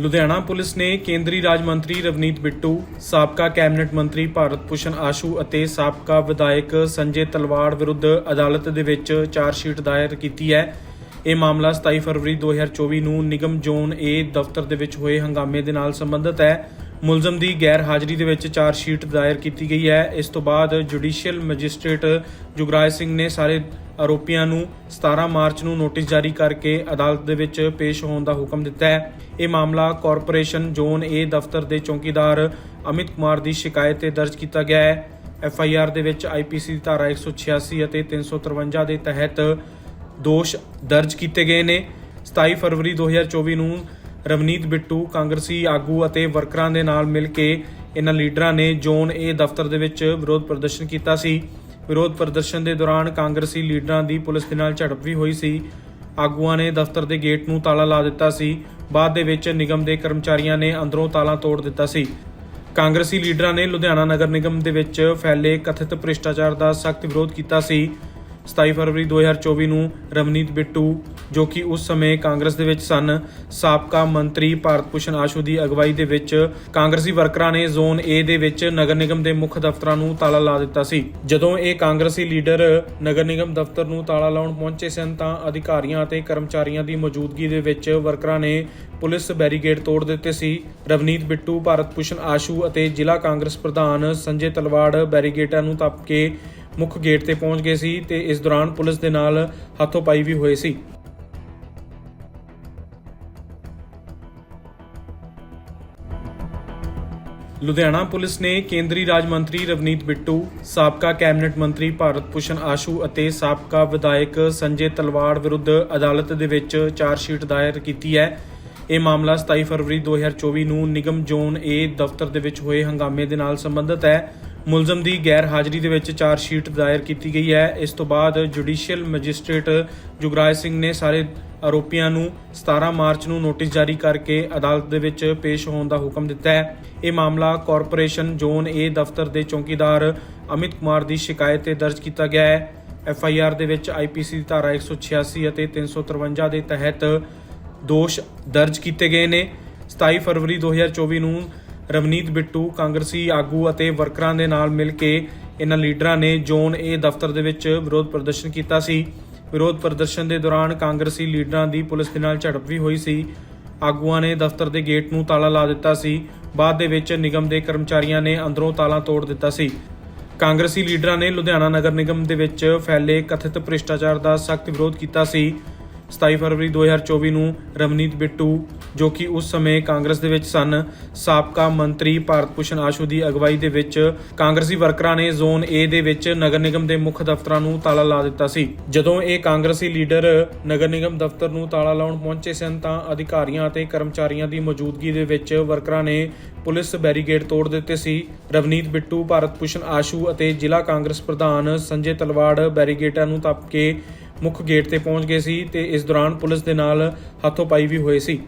Ludhiana police ਨੇ ਕੇਂਦਰੀ ਰਾਜ ਮੰਤਰੀ ਰਵਨੀਤ ਬਿੱਟੂ, ਸਾਬਕਾ ਕੈਬਨਿਟ ਮੰਤਰੀ ਭਾਰਤ ਭੂਸ਼ਣ ਆਸ਼ੂ ਅਤੇ ਸਾਬਕਾ ਵਿਧਾਇਕ ਸੰਜੇ ਤਲਵਾੜ ਵਿਰੁੱਧ ਅਦਾਲਤ ਦੇ ਵਿੱਚ ਚਾਰਜਸ਼ੀਟ ਦਾਇਰ ਕੀਤੀ ਹੈ। ਇਹ ਮਾਮਲਾ 27 ਫਰਵਰੀ 2024 ਨੂੰ ਨਿਗਮ ਜ਼ੋਨ ਏ ਦਫ਼ਤਰ ਦੇ ਵਿੱਚ ਹੋਏ ਹੰਗਾਮੇ ਦੇ ਨਾਲ ਸੰਬੰਧਿਤ ਹੈ। ਮੁਲਜ਼ਮ ਦੀ ਗੈਰ ਹਾਜ਼ਰੀ ਦੇ ਵਿੱਚ ਚਾਰਜਸ਼ੀਟ ਦਾਇਰ ਕੀਤੀ ਗਈ ਹੈ। ਇਸ ਤੋਂ ਬਾਅਦ ਜੁਡੀਸ਼ੀਅਲ ਮੈਜਿਸਟ੍ਰੇਟ ਜੁਗਰਾਜ ਸਿੰਘ ਨੇ ਸਾਰੇ ਆਰੋਪੀਆਂ ਨੂੰ 17 ਮਾਰਚ ਨੂੰ ਨੋਟਿਸ ਜਾਰੀ ਕਰਕੇ ਅਦਾਲਤ ਦੇ ਵਿੱਚ ਪੇਸ਼ ਹੋਣ ਦਾ ਹੁਕਮ ਦਿੱਤਾ ਹੈ। ਇਹ ਮਾਮਲਾ ਕਾਰਪੋਰੇਸ਼ਨ ਜ਼ੋਨ ਏ ਦਫ਼ਤਰ ਦੇ ਚੌਕੀਦਾਰ ਅਮਿਤ ਕੁਮਾਰ ਦੀ ਸ਼ਿਕਾਇਤ ਤੇ ਦਰਜ ਕੀਤਾ ਗਿਆ ਹੈ। ਐਫ ਆਈ ਆਰ ਦੇ ਵਿੱਚ ਆਈ ਪੀ ਸੀ ਦੀ ਧਾਰਾ 186 ਅਤੇ 353 ਦੇ ਤਹਿਤ ਦੋਸ਼ ਦਰਜ ਕੀਤੇ ਗਏ ਨੇ। 27 ਫਰਵਰੀ 2024 ਨੂੰ ਰਵਨੀਤ ਬਿੱਟੂ, ਕਾਂਗਰਸੀ ਆਗੂ ਅਤੇ ਵਰਕਰਾਂ ਦੇ ਨਾਲ ਮਿਲ ਕੇ ਇਹਨਾਂ ਲੀਡਰਾਂ ਨੇ ਜ਼ੋਨ ਏ ਦਫ਼ਤਰ ਦੇ ਵਿੱਚ ਵਿਰੋਧ ਪ੍ਰਦਰਸ਼ਨ ਕੀਤਾ ਸੀ। ਵਿਰੋਧ ਪ੍ਰਦਰਸ਼ਨ ਦੇ ਦੌਰਾਨ ਕਾਂਗਰਸੀ ਲੀਡਰਾਂ ਦੀ ਪੁਲਿਸ ਦੇ ਨਾਲ ਝੜਪ ਵੀ ਹੋਈ ਸੀ। ਆਗੂਆਂ ਨੇ ਦਫ਼ਤਰ ਦੇ ਗੇਟ ਨੂੰ ਤਾਲਾ ਲਾ ਦਿੱਤਾ ਸੀ। ਬਾਅਦ ਦੇ ਵਿੱਚ ਨਿਗਮ ਦੇ ਕਰਮਚਾਰੀਆਂ ਨੇ ਅੰਦਰੋਂ ਤਾਲਾ ਤੋੜ ਦਿੱਤਾ ਸੀ। ਕਾਂਗਰਸੀ ਲੀਡਰਾਂ ਨੇ ਲੁਧਿਆਣਾ ਨਗਰ ਨਿਗਮ ਦੇ ਵਿੱਚ ਫੈਲੇ ਕਥਿਤ ਭ੍ਰਿਸ਼ਟਾਚਾਰ ਦਾ ਸਖਤ ਵਿਰੋਧ ਕੀਤਾ ਸੀ। 27 ਫਰਵਰੀ 2024 ਨੂੰ ਰਵਨੀਤ ਬਿੱਟੂ, ਜੋ ਕਿ ਉਸ ਸਮੇਂ ਕਾਂਗਰਸ ਦੇ ਵਿੱਚ ਸਨ, ਸਾਬਕਾ ਮੰਤਰੀ ਭਾਰਤ ਭੂਸ਼ਣ ਆਸ਼ੂ ਦੀ ਅਗਵਾਈ ਦੇ ਵਿੱਚ ਕਾਂਗਰਸੀ ਵਰਕਰਾਂ ਨੇ ਜ਼ੋਨ ਏ ਦੇ ਵਿੱਚ ਨਗਰ ਨਿਗਮ ਦੇ ਮੁੱਖ ਦਫ਼ਤਰਾਂ ਨੂੰ ਤਾਲਾ ਲਾ ਦਿੱਤਾ ਸੀ। ਜਦੋਂ ਇਹ ਕਾਂਗਰਸੀ ਲੀਡਰ ਨਗਰ ਨਿਗਮ ਦਫ਼ਤਰ ਨੂੰ ਤਾਲਾ ਲਾਉਣ ਪਹੁੰਚੇ ਸਨ, ਤਾਂ ਅਧਿਕਾਰੀਆਂ ਅਤੇ ਕਰਮਚਾਰੀਆਂ ਦੀ ਮੌਜੂਦਗੀ ਦੇ ਵਿੱਚ ਵਰਕਰਾਂ ਨੇ ਪੁਲਿਸ ਬੈਰੀਕੇਡ ਤੋੜ ਦਿੱਤੇ ਸੀ। ਰਵਨੀਤ ਬਿੱਟੂ, ਭਾਰਤ ਭੂਸ਼ਣ ਆਸ਼ੂ ਅਤੇ ਜ਼ਿਲ੍ਹਾ ਕਾਂਗਰਸ ਪ੍ਰਧਾਨ ਸੰਜੇ ਤਲਵਾੜ ਬੈਰੀਗੇਟਾਂ ਨੂੰ ਤੱਪ ਕੇ ਮੁੱਖ ਗੇਟ ਤੇ ਪਹੁੰਚ ਗਏ ਸੀ ਤੇ ਇਸ ਦੌਰਾਨ ਪੁਲਿਸ ਦੇ ਨਾਲ ਹੱਥੋਂ-ਪਾਈ ਵੀ ਹੋਏ ਸੀ। ਲੁਧਿਆਣਾ ਪੁਲਿਸ ਨੇ ਕੇਂਦਰੀ ਰਾਜ ਮੰਤਰੀ ਰਵਨੀਤ ਬਿੱਟੂ, ਸਾਬਕਾ ਕੈਬਨਿਟ ਮੰਤਰੀ ਭਾਰਤ ਭੂਸ਼ਣ ਆਸ਼ੂ ਅਤੇ ਸਾਬਕਾ ਵਿਧਾਇਕ ਸੰਜੇ ਤਲਵਾੜ ਵਿਰੁੱਧ ਅਦਾਲਤ ਦੇ ਵਿੱਚ ਚਾਰਜਸ਼ੀਟ ਦਾਇਰ ਕੀਤੀ ਹੈ। ਇਹ ਮਾਮਲਾ 27 ਫਰਵਰੀ 2024 ਨੂੰ ਨਿਗਮ ਜ਼ੋਨ ਏ ਦਫ਼ਤਰ ਦੇ ਵਿੱਚ ਹੋਏ ਹੰਗਾਮੇ ਦੇ ਨਾਲ ਸੰਬੰਧਿਤ ਹੈ। ਮੁਲਜ਼ਮ ਦੀ ਗੈਰ ਹਾਜ਼ਰੀ ਦੇ ਵਿੱਚ ਚਾਰਜਸ਼ੀਟ ਦਾਇਰ ਕੀਤੀ ਗਈ ਹੈ। ਇਸ ਤੋਂ ਬਾਅਦ ਜੁਡੀਸ਼ੀਅਲ ਮੈਜਿਸਟ੍ਰੇਟ ਜੁਗਰਾਜ ਸਿੰਘ ਨੇ ਸਾਰੇ ਆਰੋਪੀਆਂ ਨੂੰ 17 ਮਾਰਚ ਨੂੰ ਨੋਟਿਸ ਜਾਰੀ ਕਰਕੇ ਅਦਾਲਤ ਦੇ ਵਿੱਚ ਪੇਸ਼ ਹੋਣ ਦਾ ਹੁਕਮ ਦਿੱਤਾ ਹੈ। ਇਹ ਮਾਮਲਾ ਕਾਰਪੋਰੇਸ਼ਨ ਜ਼ੋਨ ਏ ਦਫ਼ਤਰ ਦੇ ਚੌਕੀਦਾਰ ਅਮਿਤ ਕੁਮਾਰ ਦੀ ਸ਼ਿਕਾਇਤ ਤੇ ਦਰਜ ਕੀਤਾ ਗਿਆ ਹੈ। ਐਫ ਆਈ ਆਰ ਦੇ ਵਿੱਚ ਆਈ ਪੀ ਸੀ ਦੀ ਧਾਰਾ 186 ਅਤੇ 353 ਦੇ ਤਹਿਤ ਦੋਸ਼ ਦਰਜ ਕੀਤੇ ਗਏ ਨੇ। 27 ਫਰਵਰੀ 2024 ਨੂੰ ਰਵਨੀਤ ਬਿੱਟੂ, ਕਾਂਗਰਸੀ ਆਗੂ ਅਤੇ ਵਰਕਰਾਂ ਦੇ ਨਾਲ ਮਿਲ ਕੇ ਇਹਨਾਂ ਲੀਡਰਾਂ ਨੇ ਜ਼ੋਨ ਏ ਦਫ਼ਤਰ ਦੇ ਵਿੱਚ ਵਿਰੋਧ ਪ੍ਰਦਰਸ਼ਨ ਕੀਤਾ ਸੀ। ਵਿਰੋਧ ਪ੍ਰਦਰਸ਼ਨ ਦੇ ਦੌਰਾਨ ਕਾਂਗਰਸੀ ਲੀਡਰਾਂ ਦੀ ਪੁਲਿਸ ਦੇ ਨਾਲ ਝੜਪ ਵੀ ਹੋਈ ਸੀ। ਆਗੂਆਂ ਨੇ ਦਫ਼ਤਰ ਦੇ ਗੇਟ ਨੂੰ ਤਾਲਾ ਲਾ ਦਿੱਤਾ ਸੀ। ਬਾਅਦ ਦੇ ਵਿੱਚ ਨਿਗਮ ਦੇ ਕਰਮਚਾਰੀਆਂ ਨੇ ਅੰਦਰੋਂ ਤਾਲਾ ਤੋੜ ਦਿੱਤਾ ਸੀ। ਕਾਂਗਰਸੀ ਲੀਡਰਾਂ ਨੇ ਲੁਧਿਆਣਾ ਨਗਰ ਨਿਗਮ ਦੇ ਵਿੱਚ ਫੈਲੇ ਕਥਿਤ ਭ੍ਰਿਸ਼ਟਾਚਾਰ ਦਾ ਸਖਤ ਵਿਰੋਧ ਕੀਤਾ ਸੀ। 27 ਫਰਵਰੀ 2024 ਨੂੰ ਰਵਨੀਤ ਬਿੱਟੂ ਜੋ ਕਿ ਉਸ ਸਮੇਂ ਕਾਂਗਰਸ ਦੇ ਵਿੱਚ ਸਨ। ਸਾਬਕਾ ਮੰਤਰੀ ਭਾਰਤ ਭੂਸ਼ਣ ਆਸ਼ੂ ਦੀ ਅਗਵਾਈ ਦੇ ਵਿੱਚ ਕਾਂਗਰਸੀ ਵਰਕਰਾਂ ਨੇ ਜ਼ੋਨ ਏ ਦੇ ਵਿੱਚ ਨਗਰ ਨਿਗਮ ਦੇ ਮੁੱਖ ਦਫ਼ਤਰਾਂ ਨੂੰ ਤਾਲਾ ਲਾ ਦਿੱਤਾ ਸੀ। ਜਦੋਂ ਇਹ ਕਾਂਗਰਸੀ ਲੀਡਰ ਨਗਰ ਨਿਗਮ ਦਫ਼ਤਰ ਨੂੰ ਤਾਲਾ ਲਾਉਣ ਪਹੁੰਚੇ ਸਨ, ਤਾਂ ਅਧਿਕਾਰੀਆਂ ਅਤੇ ਕਰਮਚਾਰੀਆਂ ਦੀ ਮੌਜੂਦਗੀ ਦੇ ਵਿੱਚ ਵਰਕਰਾਂ ਨੇ ਪੁਲਿਸ ਬੈਰੀਕੇਡ ਤੋੜ ਦਿੱਤੇ ਸੀ। ਰਵਨੀਤ ਬਿੱਟੂ, ਭਾਰਤ ਭੂਸ਼ਣ ਆਸ਼ੂ ਅਤੇ ਜ਼ਿਲ੍ਹਾ ਕਾਂਗਰਸ ਪ੍ਰਧਾਨ ਸੰਜੇ ਤਲਵਾੜ ਬੈਰੀਗੇਟਾਂ ਨੂੰ ਤੱਪ ਕੇ ਮੁੱਖ ਗੇਟ ਤੇ ਪਹੁੰਚ ਗਏ ਸੀ ਤੇ ਇਸ ਦੌਰਾਨ ਪੁਲਿਸ ਦੇ ਨਾਲ ਹੱਥੋਂ-ਪਾਈ ਵੀ ਹੋਏ ਸੀ।